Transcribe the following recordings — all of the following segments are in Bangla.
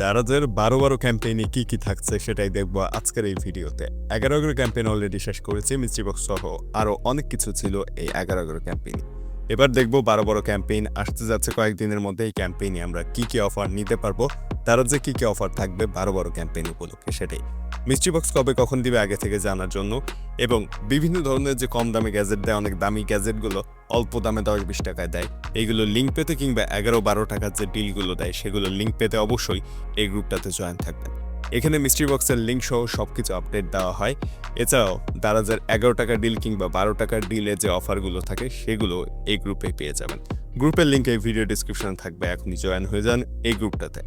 দারাজের বারো বারো ক্যাম্পেইনে কি কি থাকছে সেটাই দেখব আজকের এই ভিডিওতে। এগারো এগারো ক্যাম্পেইন অলরেডি শেষ করেছি মিস্ট্রি বক্স সহ আরও অনেক কিছু ছিল এই এগারো এগারো ক্যাম্পেইনে এবার দেখব বারো বারো ক্যাম্পেইন আসতে যাচ্ছে কয়েকদিনের মধ্যে, এই ক্যাম্পেইনে আমরা কি কি অফার নিতে পারব, দারাজে কি কি অফার থাকবে বারো বারো ক্যাম্পেইন উপলক্ষে সেটাই। মিস্ট্রি বক্স কবে কখন দিবে আগে থেকে জানার জন্য এবং বিভিন্ন ধরনের যে কম দামে গ্যাজেট দেয়, অনেক দামি গ্যাজেটগুলো অল্প দামে দশ বিশ টাকায় দেয়। এইগুলো লিঙ্ক পেতে কিংবা এগারো বারো টাকার যে ডিলগুলো দেয়, সেগুলো লিঙ্ক পেতে অবশ্যই এই গ্রুপটাতে জয়েন থাকবেন। এখানে মিস্ট্রি বক্সের লিঙ্ক সহ সব কিছু আপডেট দেওয়া হয়। এছাড়াও দারাজের এগারো টাকার ডিল কিংবা বারো টাকার ডিলে যে অফারগুলো থাকে, সেগুলো এই গ্রুপে পেয়ে যাবেন। গ্রুপের লিঙ্ক এই ভিডিও ডিসক্রিপশনে থাকবে। এখনই জয়েন হয়ে যান এই গ্রুপটাতে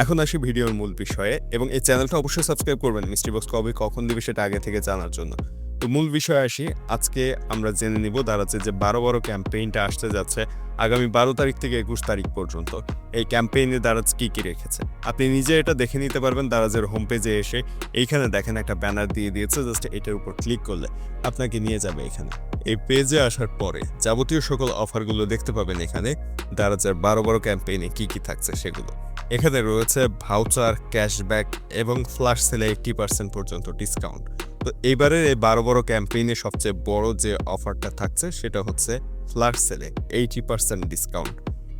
এখন আসি ভিডিওর মূল বিষয়ে, এবং এই চ্যানেলটা অবশ্যই সাবস্ক্রাইব করবেন মিস্ট্রি বক্স কবে কখন দিবে সেটা আগে থেকে জানার জন্য। তো মূল বিষয়ে আসি, আজকে আমরা জেনে নিব দাঁড়াচ্ছে যে বারো বারো ক্যাম্পেইনটা আসতে যাচ্ছে আগামী বারো তারিখ থেকে একুশ তারিখ পর্যন্ত। এই ক্যাম্পেইনে দারাজ কি কি রেখেছে? আপনি নিজে এটা দেখে নিতে পারবেন দারাজের হোম পেজে এসে। এইখানে দেখেন একটা ব্যানার দিয়ে দিয়েছে জাস্ট এটার উপর ক্লিক করলে আপনাকে নিয়ে যাবে এখানে। এই পেজে আসার পরে যাবতীয় সকল অফারগুলো দেখতে পাবেন এখানে। দারাজের বারো বারো ক্যাম্পেইনে কি কি থাকছে সেগুলো। এখানে রয়েছে ভাউচার, ক্যাশব্যাক এবং ফ্ল্যাশ সেলে এইটটি পার্সেন্ট পর্যন্ত ডিসকাউন্ট। তো এবারের এই বারো বড় ক্যাম্পেইনে সবচেয়ে বড় যে অফারটা থাকছে সেটা হচ্ছে ফ্ল্যাশ সেলে এইটি পার্সেন্ট ডিসকাউন্ট।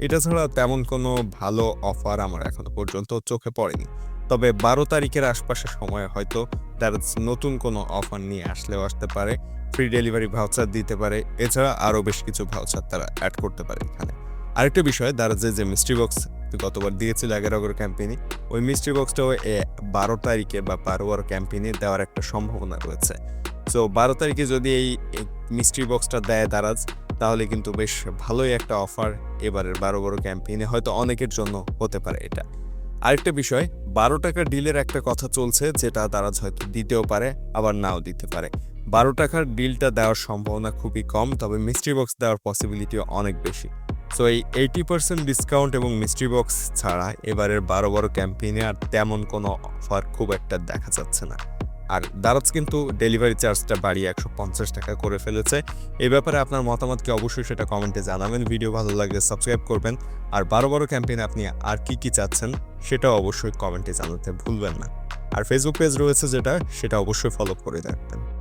এটা ছাড়া তেমন কোনো ভালো অফার আমার এখনও পর্যন্ত চোখে পড়েনি। তবে বারো তারিখের আশপাশের সময় হয়তো তারা নতুন কোনো অফার নিয়ে আসলেও আসতে পারে। ফ্রি ডেলিভারি ভাউচার দিতে পারে। এছাড়া আরও বেশ কিছু ভাউচার তারা অ্যাড করতে পারে এখানে। আরেকটা বিষয় তারা যে যে মিস্ট্রি বক্স গতবার দিয়েছিল এগারো এগারো ক্যাম্পেইনে ওই মিস্ট্রি বক্সটাও এ, বারো তারিখে বা বারো বারো ক্যাম্পেইনে দেওয়ার একটা সম্ভাবনা রয়েছে। সো বারো তারিখে যদি এই মিস্ট্রি বক্সটা দেয় দারাজ, তাহলে কিন্তু বেশ ভালোই একটা অফার এবারের বারো বারো ক্যাম্পেইনে হয়তো অনেকের জন্য হতে পারে এটা। আরেকটা বিষয়, বারো টাকার ডিলের একটা কথা চলছে, যেটা দারাজ হয়তো দিতেও পারে, আবার নাও দিতে পারে। বারো টাকার ডিলটা দেওয়ার সম্ভাবনা খুবই কম, তবে মিস্ট্রি বক্স দেওয়ার পসিবিলিটিও অনেক বেশি। সো এই এইটি পার্সেন্ট ডিসকাউন্ট এবং মিস্ট্রি বক্স ছাড়া এবারের বারো বারো ক্যাম্পেইনে আর তেমন কোনো অফার খুব একটা দেখা যাচ্ছে না। আর দারাজ কিন্তু ডেলিভারি চার্জটা বাড়িয়ে একশো পঞ্চাশ টাকা করে ফেলেছে। এই ব্যাপারে আপনার মতামতকে অবশ্যই সেটা কমেন্টে জানাবেন। ভিডিও ভালো লাগলে সাবস্ক্রাইব করবেন। আর বারো বারো ক্যাম্পেইনে আপনি আর কি কি চাচ্ছেন? সেটাও অবশ্যই কমেন্টে জানাতে ভুলবেন না। আর ফেসবুক পেজ রয়েছে যেটা, সেটা অবশ্যই ফলো করে রাখবেন